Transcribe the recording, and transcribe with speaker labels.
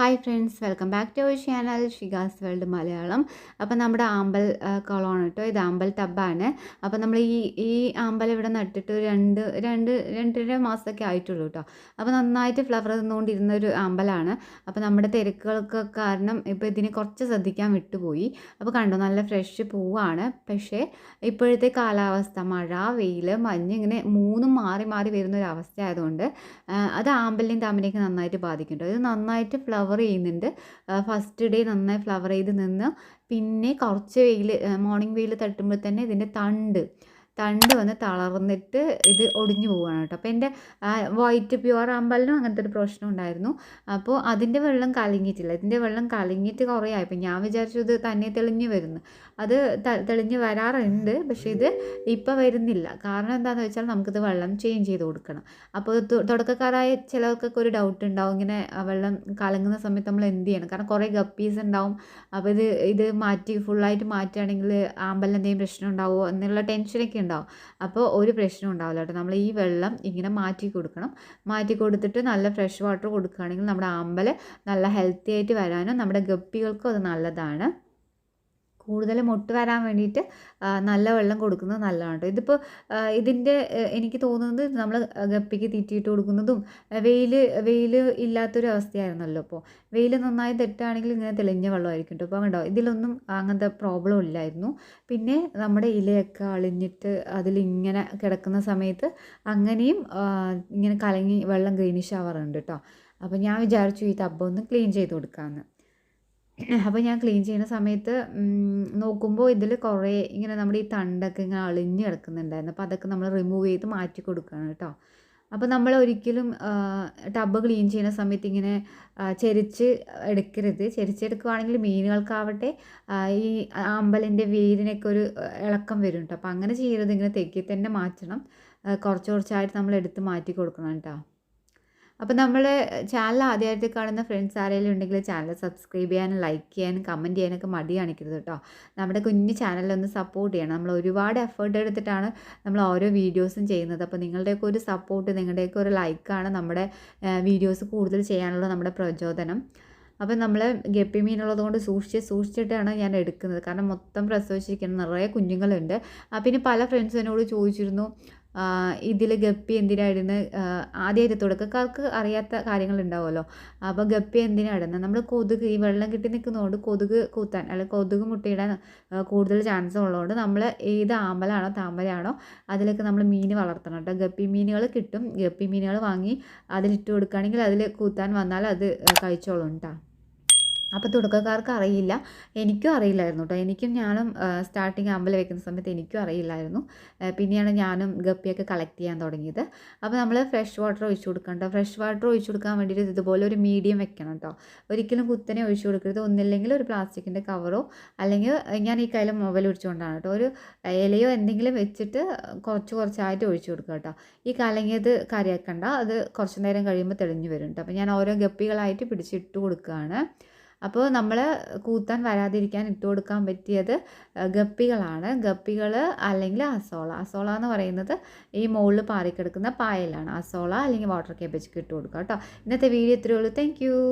Speaker 1: Hi friends welcome back to our channel Shiga's world Malayalam അപ്പോൾ നമ്മുടെ ആമ്പൽ കുളമാണ് കേട്ടോ ഇത് ആമ്പൽ ടബാണ് അപ്പോൾ നമ്മൾ ഈ ഈ ആമ്പൽ ഇവിടെ നട്ടിട്ട് രണ്ട് രണ്ട് രണ്ട് രണ്ടര മാസമൊക്കെ ആയിട്ടുള്ളൂ കേട്ടോ അപ്പോൾ നന്നായിട്ട് ഫ്ലവർ തന്നുകൊണ്ടിരുന്ന ഒരു ആമ്പലാണ്. അപ്പോൾ നമ്മുടെ തിരക്കുകൾക്ക് കാരണം ഇപ്പോൾ ഇതിനെ കുറച്ച് ശ്രദ്ധിക്കാൻ വിട്ടുപോയി. അപ്പോൾ കണ്ടോ നല്ല ഫ്രഷ് പൂവാണ്. പക്ഷേ ഇപ്പോഴത്തെ കാലാവസ്ഥ മഴ വെയിൽ മഞ്ഞ് ഇങ്ങനെ മൂന്നും മാറി മാറി വരുന്ന ഒരു അവസ്ഥ ആയതുകൊണ്ട് അത് ആമ്പലിനെയും താമരയൊക്കെ നന്നായിട്ട് ബാധിക്കുന്നുണ്ട്. ഇത് നന്നായിട്ട് ഫ്ലവർ ചെയ്യുന്നുണ്ട്. ഫസ്റ്റ് ഡേ നന്നായി ഫ്ലവർ ചെയ്ത് നിന്ന് പിന്നെ കുറച്ച് വെയിൽ മോർണിംഗ് വെയിൽ തട്ടുമ്പോൾ തന്നെ ഇതിന്റെ തണ്ട് തണ്ട് വന്ന് തളർന്നിട്ട് ഇത് ഒടിഞ്ഞു പോവുകയാണ് കേട്ടോ. അപ്പോൾ എന്റെ വൈറ്റ് പ്യുവർ ആമ്പലിനും അങ്ങനത്തെ ഒരു പ്രശ്നം ഉണ്ടായിരുന്നു. അപ്പോൾ അതിന്റെ വെള്ളം കലങ്ങിയിട്ടില്ല. ഇതിന്റെ വെള്ളം കലങ്ങിയിട്ട് കുറേ ആയപ്പോൾ ഞാൻ വിചാരിച്ചു ഇത് തന്നെ തെളിഞ്ഞു വരുന്നു. അത് തെളിഞ്ഞു വരാറുണ്ട് പക്ഷേ ഇത് ഇപ്പോൾ വരുന്നില്ല. കാരണം എന്താണെന്ന് വെച്ചാൽ നമുക്കിത് വെള്ളം ചേഞ്ച് ചെയ്ത് കൊടുക്കണം. അപ്പോൾ തുടക്കക്കാരായ ചിലർക്കൊക്കെ ഒരു ഡൗട്ട് ഉണ്ടാവും. ഇങ്ങനെ വെള്ളം കലങ്ങുന്ന സമയത്ത് നമ്മൾ എന്ത് ചെയ്യണം? കാരണം കുറേ ഗപ്പീസ് ഉണ്ടാവും. അപ്പോൾ ഇത് ഇത് മാറ്റി ഫുള്ളായിട്ട് മാറ്റുകയാണെങ്കിൽ ആമ്പലിന് എന്തെങ്കിലും പ്രശ്നം ഉണ്ടാവുമോ? എന്നുള്ള ടെൻഷനൊക്കെ ഉണ്ടാവും. അപ്പോൾ ഒരു പ്രശ്നം ഉണ്ടാവില്ല കേട്ടോ. നമ്മൾ ഈ വെള്ളം ഇങ്ങനെ മാറ്റി കൊടുക്കണം. മാറ്റി കൊടുത്തിട്ട് നല്ല ഫ്രഷ് വാട്ടർ കൊടുക്കുകയാണെങ്കിൽ നമ്മുടെ ആമ്പൽ നല്ല ഹെൽത്തി ആയിട്ട് വരാനും നമ്മുടെ ഗപ്പികൾക്കും അത് നല്ലതാണ്. കൂടുതൽ മൊട്ട് വരാൻ വേണ്ടിയിട്ട് നല്ല വെള്ളം കൊടുക്കുന്നത് നല്ലതാണ് ഇതിപ്പോൾ ഇതിന്റെ എനിക്ക് തോന്നുന്നത് നമ്മൾ ഗപ്പിക്ക് തീറ്റിയിട്ട് കൊടുക്കുന്നതും വെയിൽ വെയിൽ ഇല്ലാത്തൊരു അവസ്ഥയായിരുന്നല്ലോ അപ്പോൾ വെയിൽ നന്നായി തെറ്റാണെങ്കിൽ ഇങ്ങനെ തെളിഞ്ഞ വെള്ളമായിരിക്കും കേട്ടോ അപ്പോൾ കണ്ടോ ഇതിലൊന്നും അങ്ങനത്തെ പ്രോബ്ലം ഇല്ലായിരുന്നു. പിന്നെ നമ്മുടെ ഇലയൊക്കെ അളിഞ്ഞിട്ട് അതിലിങ്ങനെ കിടക്കുന്ന സമയത്ത് അങ്ങനെയും ഇങ്ങനെ കലങ്ങി വെള്ളം ഗ്രീനിഷ് ആവാറുണ്ട് കേട്ടോ അപ്പോൾ ഞാൻ വിചാരിച്ചു ഈ ടബ് ഒന്ന് ക്ലീൻ ചെയ്ത് കൊടുക്കാമെന്ന് അപ്പോൾ ഞാൻ ക്ലീൻ ചെയ്യുന്ന സമയത്ത് നോക്കുമ്പോൾ ഇതിൽ കുറേ ഇങ്ങനെ നമ്മുടെ ഈ തണ്ടൊക്കെ ഇങ്ങനെ അളിഞ്ഞ് കിടക്കുന്നുണ്ടായിരുന്നു. അപ്പോൾ അതൊക്കെ നമ്മൾ റിമൂവ് ചെയ്ത് മാറ്റി കൊടുക്കുകയാണ് കേട്ടോ. അപ്പോൾ നമ്മൾ ഒരിക്കലും ടബ് ക്ലീൻ ചെയ്യുന്ന സമയത്ത് ഇങ്ങനെ ചെരിച്ച് എടുക്കരുത്. ചെരിച്ചെടുക്കുകയാണെങ്കിൽ മീനുകൾക്കാവട്ടെ ഈ അമ്പലിന്റെ വേരിനൊക്കെ ഒരു ഇളക്കം വരും കേട്ടോ. അപ്പോൾ അങ്ങനെ ചെയ്യരുത്. ഇങ്ങനെ തെക്കി തന്നെ മാറ്റണം. കുറച്ച് കുറച്ചായിട്ട് നമ്മൾ എടുത്ത് മാറ്റി കൊടുക്കണം കേട്ടോ. അപ്പോൾ നമ്മൾ ചാനൽ ആദ്യമായിട്ട് കാണുന്ന ഫ്രണ്ട്സ് ആരെങ്കിലും ഉണ്ടെങ്കിൽ ചാനൽ സബ്സ്ക്രൈബ് ചെയ്യാനും ലൈക്ക് ചെയ്യാനും കമന്റ് ചെയ്യാനൊക്കെ മടി കാണിക്കരുത് കേട്ടോ നമ്മുടെ കുഞ്ഞു ചാനലൊന്ന് സപ്പോർട്ട് ചെയ്യണം. നമ്മൾ ഒരുപാട് എഫേർട്ട് എടുത്തിട്ടാണ് നമ്മൾ ഓരോ വീഡിയോസും ചെയ്യുന്നത്. അപ്പോൾ നിങ്ങളുടെയൊക്കെ ഒരു സപ്പോർട്ട് നിങ്ങളുടെയൊക്കെ ഒരു ലൈക്കാണ് നമ്മുടെ വീഡിയോസ് കൂടുതൽ ചെയ്യാനുള്ള നമ്മുടെ പ്രചോദനം. അപ്പം നമ്മൾ ഗപ്പി മീനുള്ളത് കൊണ്ട് സൂക്ഷിച്ച് സൂക്ഷിച്ചിട്ടാണ് ഞാൻ എടുക്കുന്നത്. കാരണം മൊത്തം പ്രസവിച്ചിരിക്കുന്ന നിറയെ കുഞ്ഞുങ്ങളുണ്ട്. ആ, പിന്നെ പല ഫ്രണ്ട്സ് എന്നോട് ചോദിച്ചിരുന്നു ഇതിൽ ഗപ്പി എന്തിനായിരുന്നു ആദ്യമായിട്ട് തുടക്കക്കാർക്ക് അറിയാത്ത കാര്യങ്ങൾ കാര്യങ്ങളുണ്ടാവുമല്ലോ. അപ്പോൾ ഗപ്പി എന്തിനായിരുന്നു നമ്മൾ കൊതുക് ഈ വെള്ളം കിട്ടി നിൽക്കുന്നതുകൊണ്ട് കൊതുക് കൂത്താൻ അല്ലെങ്കിൽ കൊതുക് മുട്ടയിടാൻ കൂടുതൽ ചാൻസ് ഉള്ളതുകൊണ്ട് നമ്മൾ ഏത് ആമ്പലാണോ താമരയാണോ അതിലൊക്കെ നമ്മൾ മീൻ വളർത്തണം കേട്ടോ. ഗപ്പി മീനുകൾ കിട്ടും. ഗപ്പി മീനുകൾ വാങ്ങി അതിലിട്ട് കൊടുക്കുകയാണെങ്കിൽ അതിൽ കൂത്താൻ വന്നാൽ അത് കഴിച്ചോളും കേട്ടോ അപ്പോൾ തുടക്കക്കാർക്ക് അറിയില്ല. എനിക്കും അറിയില്ലായിരുന്നു കേട്ടോ എനിക്കും ഞാനും സ്റ്റാർട്ടിങ് അമ്പലം വെക്കുന്ന സമയത്ത് എനിക്കും അറിയില്ലായിരുന്നു. പിന്നെയാണ് ഞാനും ഗപ്പിയൊക്കെ കളക്ട് ചെയ്യാൻ തുടങ്ങിയത്. അപ്പോൾ നമ്മൾ ഫ്രഷ് വാട്ടർ ഒഴിച്ചു കൊടുക്കണ്ട ഫ്രഷ് വാട്ടർ ഒഴിച്ചു കൊടുക്കാൻ വേണ്ടിയിട്ട് ഇതുപോലെ ഒരു മീഡിയം വെക്കണം കേട്ടോ ഒരിക്കലും കുത്തനെ ഒഴിച്ചു കൊടുക്കരുത്. ഒന്നില്ലെങ്കിൽ ഒരു പ്ലാസ്റ്റിക്കിന്റെ കവറോ അല്ലെങ്കിൽ ഞാൻ ഈ കയ്യിൽ മൊബൈൽ പിടിച്ചുകൊണ്ടാണ് കേട്ടോ ഒരു ഇലയോ എന്തെങ്കിലും വെച്ചിട്ട് കുറച്ച് കുറച്ചായിട്ട് ഒഴിച്ചു കൊടുക്കുക കേട്ടോ ഈ കലങ്ങിയത് കറിയാക്കണ്ട. അത് കുറച്ച് നേരം കഴിയുമ്പോൾ തെളിഞ്ഞു വരും കേട്ടോ അപ്പോൾ ഞാൻ ഓരോ ഗപ്പികളായിട്ട് പിടിച്ചിട്ട് കൊടുക്കുകയാണ്. അപ്പോൾ നമ്മൾ കൂത്താൻ വരാതിരിക്കാൻ ഇട്ട് കൊടുക്കാൻ പറ്റിയത് ഗപ്പികളാണ്. ഗപ്പികൾ അല്ലെങ്കിൽ അസോള. അസോള എന്ന് പറയുന്നത് ഈ മുകളിൽ പാറിക്കിടക്കുന്ന പായലാണ്. അസോള അല്ലെങ്കിൽ വാട്ടർ കേബേജ് ഇട്ട് കൊടുക്കുക കേട്ടോ. ഇന്നത്തെ വീഡിയോ ഇത്രയേ ഉള്ളൂ. താങ്ക്